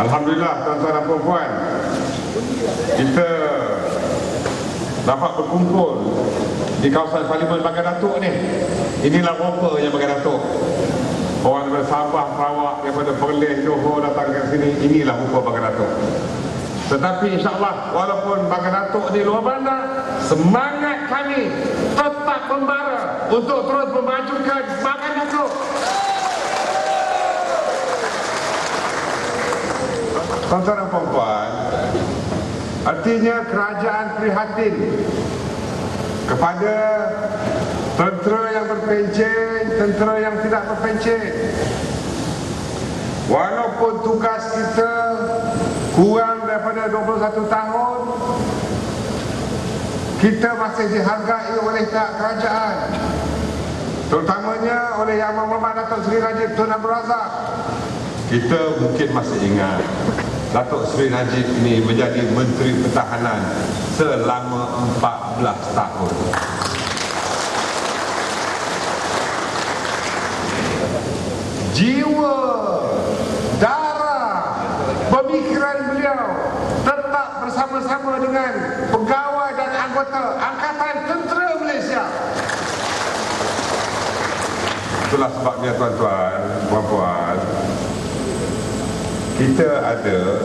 Alhamdulillah tuan-tuan dan puan kita dapat berkumpul di kawasan Parlimen Bagan Datuk ni. Inilah rupanya Bagan Datuk. Orang daripada Sabah, Sarawak, daripada Perlis, Johor datang ke sini. Inilah rupa Bagan Datuk. Tetapi insyaAllah walaupun Bagan Datuk di luar bandar, semangat kami tetap membara untuk terus memajukan Bagan Datuk. Tuan-tuan dan puan-puan, artinya kerajaan prihatin kepada tentera yang berpencen, tentera yang tidak berpencen. Walaupun tugas kita kurang daripada 21 tahun, kita masih dihargai oleh pihak kerajaan. Terutamanya oleh Yang Amat Datuk Seri Najib Tun Abdul Razak. Kita mungkin masih ingat Datuk Seri Najib ini menjadi Menteri Pertahanan selama 14 tahun. Jiwa, darah, pemikiran beliau tetap bersama-sama dengan pegawai dan anggota Angkatan Tentera Malaysia. Itulah sebabnya tuan-tuan, puan-puan, kita ada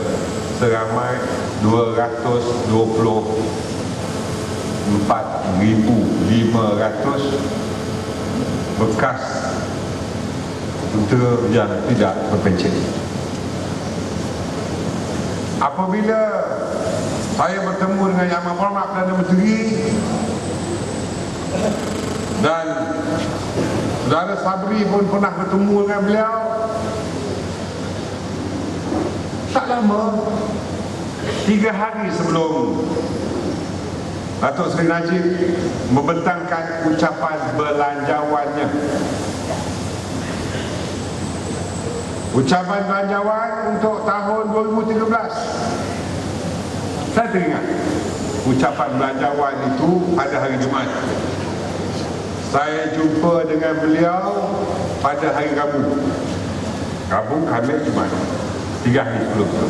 seramai 224,500 bekas tentera yang tidak berpencen. Apabila saya bertemu dengan Yang Amat Berhormat Perdana Menteri dan Saudara Sabri pun pernah bertemu dengan beliau tak lama tiga hari sebelum Datuk Seri Najib membentangkan ucapan belanjawannya. Ucapan belanjawan untuk tahun 2013 saya teringat ucapan belanjawan itu pada hari Jumaat. Saya jumpa dengan beliau pada hari Rabu. Rabu, Khamis, Jumaat tiga hari sebelum itu.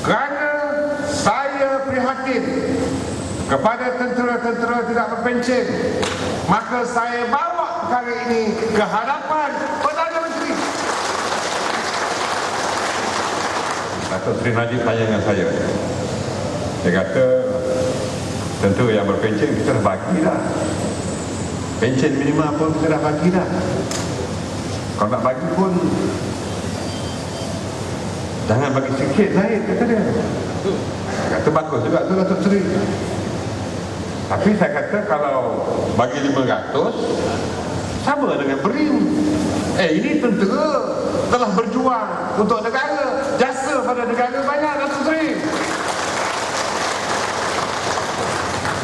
Kerana saya prihatin kepada tentera-tentera tidak berpencen, maka saya bawa perkara ini ke hadapan Perdana Menteri. Datuk Seri Najib tanya dengan saya. Dia kata, tentera yang berpencen kita dah bagi dah. Pencen minimal pun kita dah bagi dah. Kalau nak bagi pun Jangan bagi sikit naik kata dia. Saya kata bagus juga tu Datuk Seri. Tapi saya kata kalau bagi 500 sama dengan berim. Eh ini tentera telah berjuang untuk negara, jasa pada negara banyak Datuk Seri.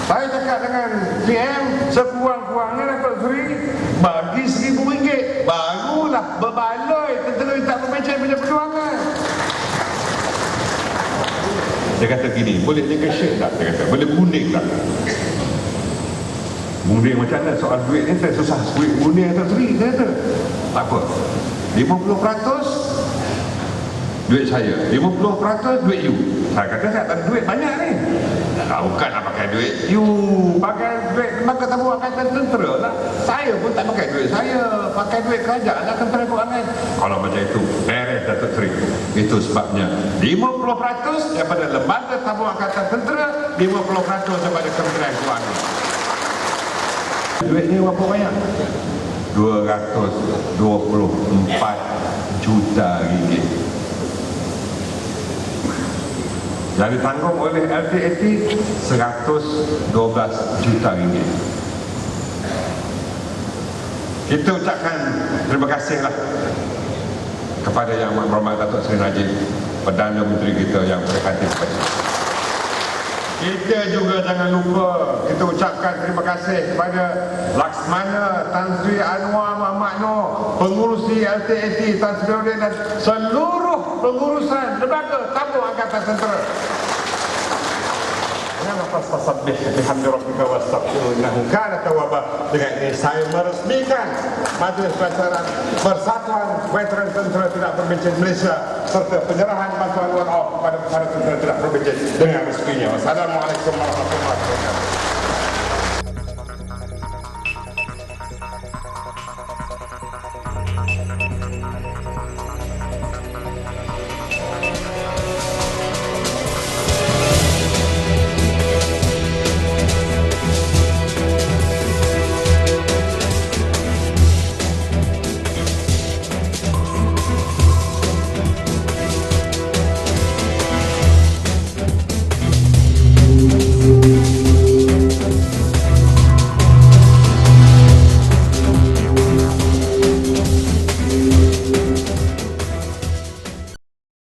Saya cakap dengan PM sekurang-kurangnya Datuk Seri bagi seribu ringgit barulah berbaloi tentera tak berpencen punya perjuangan. Dia kata gini, boleh negotiate tak? Dia kata, boleh kuning tak? Gunting macam mana? Soal duit ni saya susah. Duit gunting atau seri dia kata. Tak apa. 50% duit saya. 50% duit you. Saya kata saya tak ada duit banyak ni. Tak bukan nak pakai duit you. Pakai duit maka tabu angkatan tentera lah. Saya pun tak pakai duit saya pakai duit kerajaan lah tentera keuangan kalau macam itu beres Datuk Seri. Itu sebabnya 50% daripada lembaga tabung angkatan tentera 50% daripada kementerian keuangan duit ni berapa banyak? 224 juta ringgit. Yang ditanggung oleh LTAT 112 juta ringgit kita ucapkan terima kasihlah kepada Yang Berhormat Datuk Seri Najib Perdana Menteri kita yang prihatin kita juga jangan lupa kita ucapkan terima kasih kepada Laksmana Tan Sri Anwar Muhammad Noor pengurusi LTAT Tan Sri Udin dan seluruh pengurusan lembaga tabung angkatan tentera. Kenapa? fastasabbih bihamdi rabbika wastaghfirhu innahu kana tawwaba. Dengan ini saya meresmikan Majlis Pelajaran Persatuan Veteran Tentera Tidak Berbencin Malaysia serta penyerahan bantuan off kepada para tentera tidak berbencin dengan rezekinya. Wassalamualaikum warahmatullahi wabarakatuh.